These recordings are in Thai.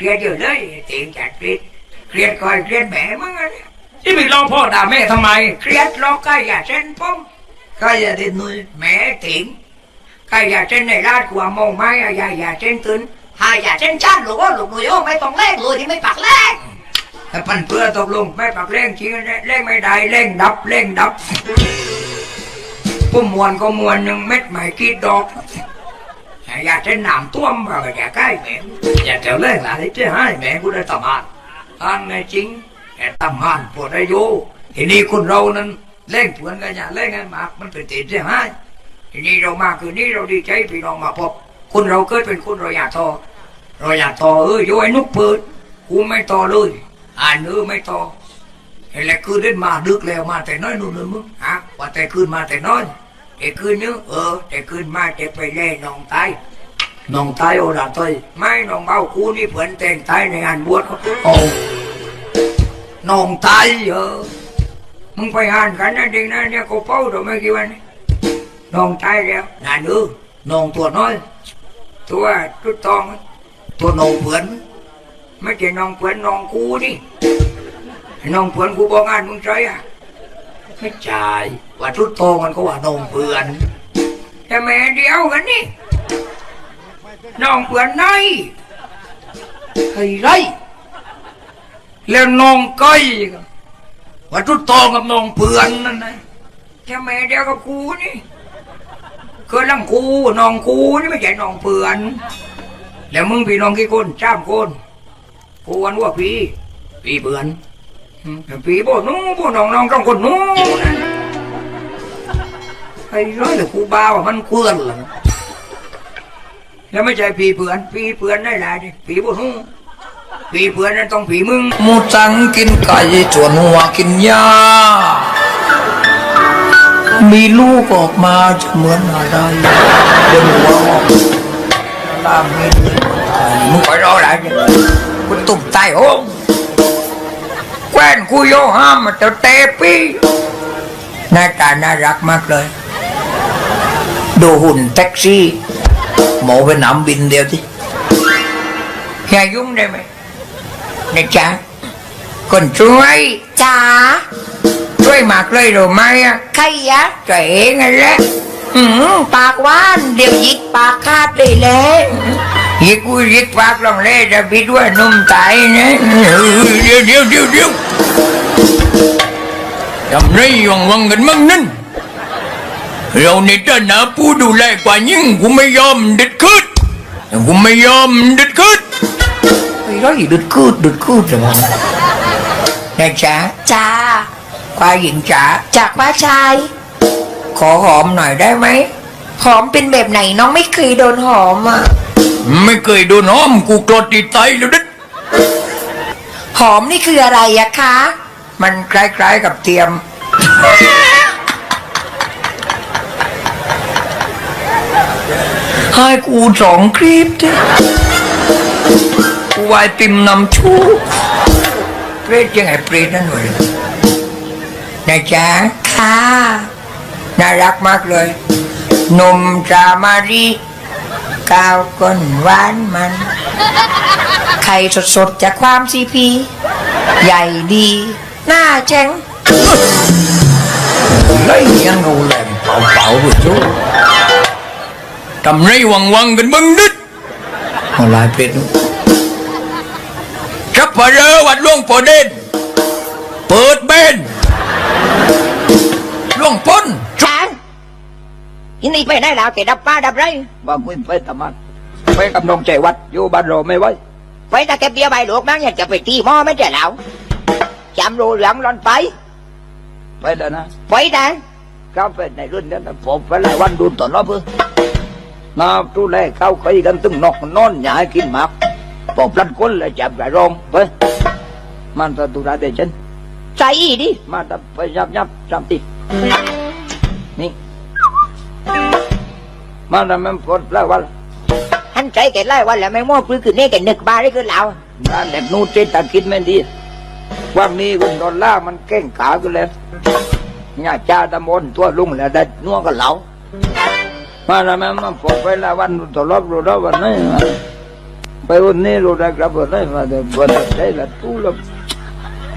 เครียดอยู่เลยเตียงจัดเครียดเครียดก่อนเครียดแหมมึงอะเนี่ยที่ไปร้องพ่อด่าแม่ทำไม เครียดร้องใกล้อย่าเส้นป้องใกล้อย่าเดินนุยแหมเตียงใกล้อย่าเส้นในราดกว่ามองไม้อะอย่าอย่าเส้นตื่นหายอย่าเช่นชาติหรือว่าหลุกหนุ่ยโอ้ไม่ต้องแลกเลยที่ไม่ปักแลกถ้าปันเพื่อตกลงไม่ปักเร่งจริงๆเร่งไม่ได้เร่งดับเร่งดับผู้มวนก็มวนหนึ่งเม็ดไม่กี่ดอก อย่าเส้นนามต้วมว่าอย่าใกล้แม่อย่าเจ้าเล่นอะไรเจ้าให้แม่กูได้ตำหานทานในจริงแต่ตำหานปวดอายุทีนี้คนเรานั้นเล่นเพื่อนกันอย่าเล่นกันมากมันเป็นติดเสียหายทีนี้เรามาคืนนี้เราดีใจพี่น้องมาพบคนเราเกิดเป็นคนเราอยากทอเราอยากทอเออโยไอ้นุกเปิดกูไม่ต่อเลยอ่านเออไม่ต่อเห็นแล้วคืนเล่นมาดึกแล้วมาแต่น้อยนู่นนู่นมึงฮะว่าแต่คืนมาแต่น้อย แต่คืนนึงเออ แต่คืนมาจะไปเล่น้องตายน้องตายโอดาตอยไม่น้องเบ้ากูนี่เผื่อนแต่งตายในงานบวชเขาโอ้น้องตายเออมึงไปอ่านกันนะเด็กนะเนี่ยกูเป้าเดี๋ยวไม่กี่วันนี้น้องตายแล้วนั่นเออน้องตัวน้อย ตัวชุดทอง ตัวน้องเผื่อนไม่ใช่น้องเพื่อนน้องกูนี่น้องเพื่อนกูบอกงานมึงใจอะ ไม่ใช่ว่าทุดโตมันก็ว่าน้องเพื่อนแต่แม่เดียวกันนี่น้องเพื่อนไหนไอ้ไรแล้วน้องก้อยว่าทุดโตกับน้องเพื่อนนั่นนะแค่แม่เดียวกับกูนี่คือลังกูน้องกูนี่ไม่ใช่น้องเพื่อน แล้วมึงพี่น้องกี่คนจ้ามคนกูวันว่าพี่พี่เบือน อืมแต่พี่บอกนู้บอน้องน้องต้องคนนู้นไอ้ร้อยแต่กูบ้าว่ามันเพื่อนเหรอแล้วไม่ใช่พี่เพื่อนพี่เพื่อนได้หลายดิพี่บอกนู้พี่เพื่อนนั่นต้องพี่มึงมูจังกินไก่จวนหัวกินหญ้ามีลูกออกมาจะเหมือนอะไรเดินหัวออกลามมีเลือดไก่มึงคอยรอหลายดิกูตุ่มใต้ห้อง แคว้นกูโยห้ามมันจะเตะพี่หน้าตาน่ารักมากเลย ดูหุ่นแท็กซี่หมอไปหนำบินเดียวที่อย่ายุ่งได้ไหมนะจ๊ะคนช่วยจ๋าช่วยมากเลยหรือไม่อะใครยะตัวเองนั่นแหละหืมปากหว่านเดี๋ยวหยิกปากคาดเลยแหละยิกกูยิกปากลองเล่จะพี่ด้วยนุ่มตายนะเดี๋ยวเดี๋ยวเดี๋ยวเดี๋ยว ทำไรวังวังกันมั่งนั่นเราในฐานะผู้ดูแลกว่ายิ่งกูไม่ยอมเด็ดขืดกูไม่ยอมเด็ดขืดไอ้ร้อยดึดคืดดึดคืดเลยมั้งนะจ๊ะจ้าควายหญิงจ๋าจากว่าชาย ขอหอมหน่อยได้ไหมหอมเป็นแบบไหนน้องไม่เคยโดนหอมอะไม่เคยโดนห้อมกูกรดติดไตแล้วดิหอมนี่คืออะไรอะคะ มันคล้าย ๆกับเทียม ให้กูสองคลิปดิกูวายติมนำชู้เปรตยังไงเปรตนั่นหน่อยนะจ๊ะค่ะน่ารักมากเลย นมจามารีกาวก้นหวานมัน ไข่สดๆจากความซีพี ใหญ่ดี หน้าแจ้ง lấy ăn ngầu làm bảo bảo vừa chú cầm rây hoàng hoàng gần bưng đít mà lại biết nữa sắp phải rơ bạch luôn phở đen ปิดเบนล่วงพ้นช้างยินดีไปได้แล้วแกดับป้าดับไรว่ามึงไปทำมันไปกับน้องใจวัดอยู่บ้านเราไม่ไหวไปตาแกเบียร์ใบหลวกมั้งอยากจะไปตีหม้อไม่ใช่แล้ว จำรูเหลืองร้อนไปไปแล้วนะไปแต่เข้าไปในรุ่นนั้นนะผมไปหลายวันดูต่อรอบเพื่อนาตู้แรกเข้าเคยกันตึงนอกนอนอย่าให้กินหมากผมรันคนเลยจับกระรองไปมันจะตุราเดชันใจอีดิมาดับไปยับยับจำตินี่มาดับมันปวดแล้ววันหันใจแกไล่วันแล้วไม่มั่วปืนขึ้นนี่แกนึกบาได้ขึ้นแล้วร้านเด็กนู่นเจตาคิดไม่ดี วันนี้คุณดอลล่ามันเก่งขากันแล้วเนี่ยจ้าตะมนตัวลุงแล้วได้นัวกับเหลามาแล้วแมันมันปวดไปล้ววันตลอดรู้แล้ววันนี้ไปวันนี้เราได้กลับมาได้มาเดี๋ยววันได้ละตู้ละ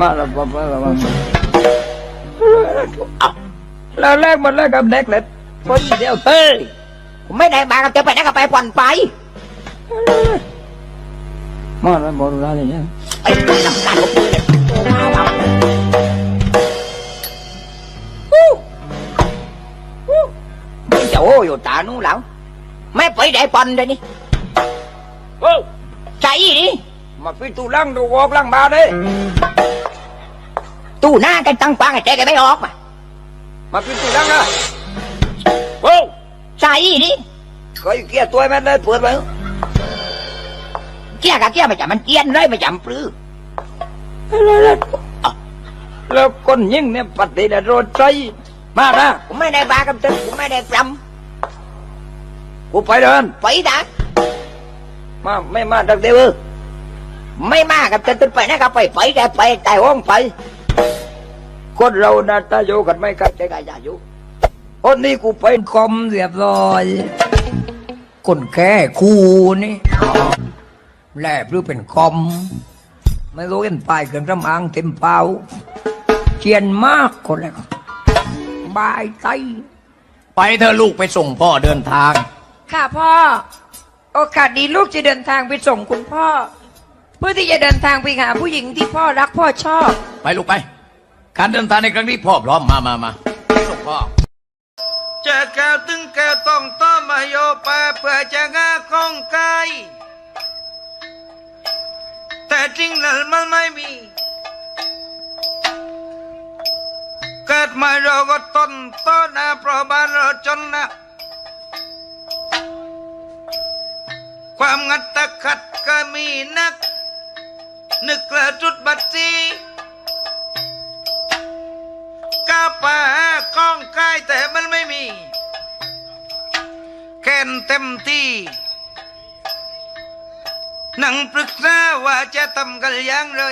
มาละมามาละมาแล้วแรกมันแรกกับเด็กเล็กคนเดียวเต้ยไม่ได้มากับเธอไปไหนก็ไปผ่อนไปมาแล้วบอกอะไรเนี่ยไอ้ตัวน้ำตาลลูกปืน มาแล้วไม่จะโอ้อยู่ตานู้นแล้วไม่ไปได้ปอนเลยนี่โอ้ใจดิมาฟิตูลังดูวอกลังมาเด้ตู้หน้ากันตั้งปังไอ้เจ๊แกไม่ออกมามาฟิตูลังอะโอ้ใจดิก็อยู่เกียร์ตัวมันได้เปิดไปเกี้ยกับเกี้ยไม่จำมันเกี้ยนเลยไม่จำปลื้อ แล้วคนยิ่งเนี่ยปฏิเดโรใจมานะผมไม่ได้มากับเธอผมไม่ได้ปรกูไปเดินไปนะมาไม่มาดักเดียวไม่มากับเธอตึ้ไปไหนก็ไปไปแกไปแต่ห้องไป คนเรานะถ้าอยู่กันไม่กันจะกายอยู่คนนี้กูเป็นคอมเรียบร้อยคนแค่คู่นี่แลบหรือเป็นคอม ไม่รู้เห็นป้ายเครื่องสำอางเต็มเปล่าเจียนมากคนแล้วบายใจไปเธอะลูกไปส่งพ่อเดินทาง ค่ะพ่อ โอกาสดีลูกจะเดินทางไปส่งคุณพ่อ เพื่อที่จะเดินทางไปหาผู้หญิงที่พ่อรักพ่อชอบ ไปลูกไป การเดินทางในครั้งนี้พ่อพร้อมมามามาส่งพ่อเจอแก้วตึงแก้วต้องต้อมาโยปาเพื่อจะงาข้องกา แต่จริงนั้นมันไม่มีเกิดมาเราก็ต้นต้นนะเพราะบ้านเราจนนะความงัดตะขัดก็มีนัก นึกกระจุดบัตรีก้าป่าก้องกายแต่มันไม่มีแค้นเต็มที่ นั่งปรึกษาว่าจะทำกันอย่างไร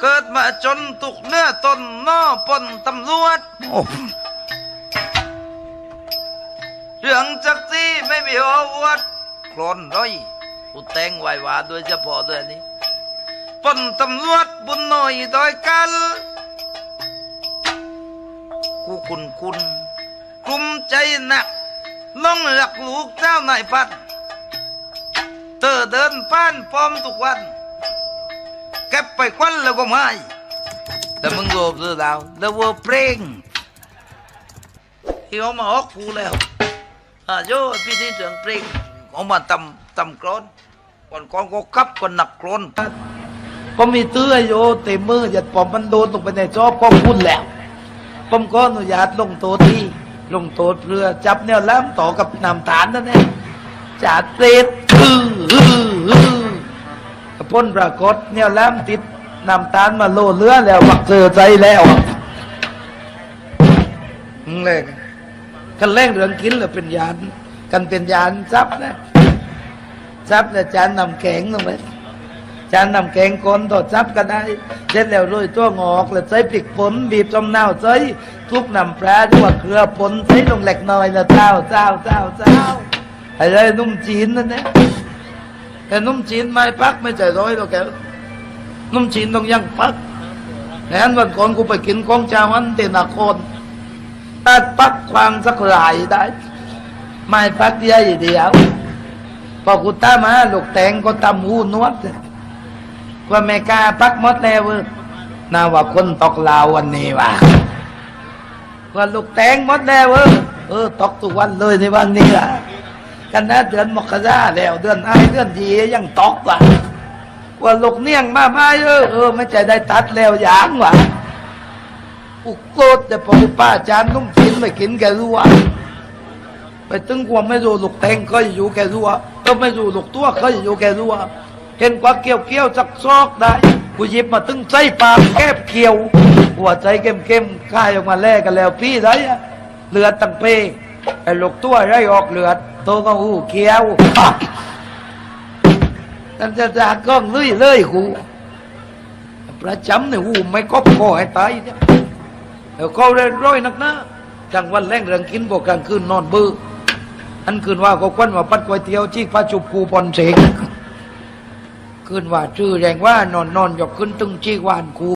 เกิดมาจนตุกเนื้อตนนอปนตำรวจ เรื่องจักที่ไม่มีหัวอวดคลอนร้อยกูแต่งไหว้ว่าโดยเฉพาะด้วยนี้ปนตำรวจบุญหน่อยโดยกันกูคุณคุณกลุ้มใจหนักน้องหลักลูกเจ้านายพัน อเดินผ่านพร้อมทุกวัน เก็บไปควันแล้วก็ไม่แต่มึงโกบซื้อดาวแล้ววัวเพลงที่เขามาออกกูแล้วอ่าโยพี่นี่เสียงเพลงเขามาตำตำกรอนก่อนก่อนก็ขับก่อนหนักกรอนก็มีเตื้อโยเต็มมือหยัดปอมมันโดนตกไปในจอบก็พูดแล้วผมก็อนุญาตลงโทษที่ลงโทษเรือจับแนวล้ำต่อกับนำฐานนั่นเองจัดเสร็จ พ้นปรากฏแนวล้ำติดนำฐานมาโลเรือแล้วบักเจอใจแล้วมึงเลยกันแรงเรื่องกินแล้วเป็นยาน กันเป็นยานซับนะซับแล้วจานนำแข็งลงไปจานนำแกงคนตอดซับก็ได้เสร็จแล้วโรยตัวงอกแล้วใส่พริกป่นบีบจอมนาใส่ทุกน้ำปลาด้วยเกลือป่นใส่ลงเล็กน้อยแล้วเจ้าเจ้าเจ้าเจ้า ไอ้เลยนุ่มจีนนั่นนะแต่นุ่มจีนไม่ปักไม่ใจร้อยหรอกแกนุ่มจีนต้องยังปักแนั้นวันก่อนกูไปกินของเจ้ามันเตนาคนตัดปักควางสักหลายได้ ไม่ปักใหญ่เดียวพอกูตามมาลูกแตงก็ตำหูนวดว่าแม่กาปักมดแล้วเว้ยน่าว่าคนตกลาววันนี้ว่ะว่าลูกแตงมดแล้วเว้ยเออตกทุกวันเลยในวันนี้ล่ะ กันนะเดือนมกราแล้วเดือนไอเดือนดียังตกว่ะว่าลูกเนียงมาไม่เออเออไม่ใจได้ตัดแล้วยางว่ะอุกโกรธแต่พอป้าจานนุ่มกินไม่กินแกรู้ว่าไปตึงความไม่รู้ลูกแตงก็อยู่แกรู้ว่าก็ไม่รู้ลูกตัวก็อยู่แกรู้ว่าเห็นกว่าเกี่ยวเกี่ยวจักซอกได้กูหยิบมาตึงใจปากแก้บเกี่ยว หัวใจเข้มเข้มค่ายออกมาแลกกันแล้วพี่ไรอะเลือดตั้งเปไอ้ลูกตัวไรออกเลือด โตก็หูเขียวนั่นจะจากกล้องเลยเลยกูประจำเนี่ยหูไม่ก็พอให้ตายเนี่ยเดี๋ยวเขาเร่ร้อยนักนะจังวันแรงเรื่องกินบอกกลางคืนนอนเบื่ออันคืนว่าก็ควันว่าปัดก๋วยเตี๋ยวจีกพระจุบคูปอนเสงคืนว่าชื่อแรงว่านอนนอนหยอกขึ้นตึงจีกวานคู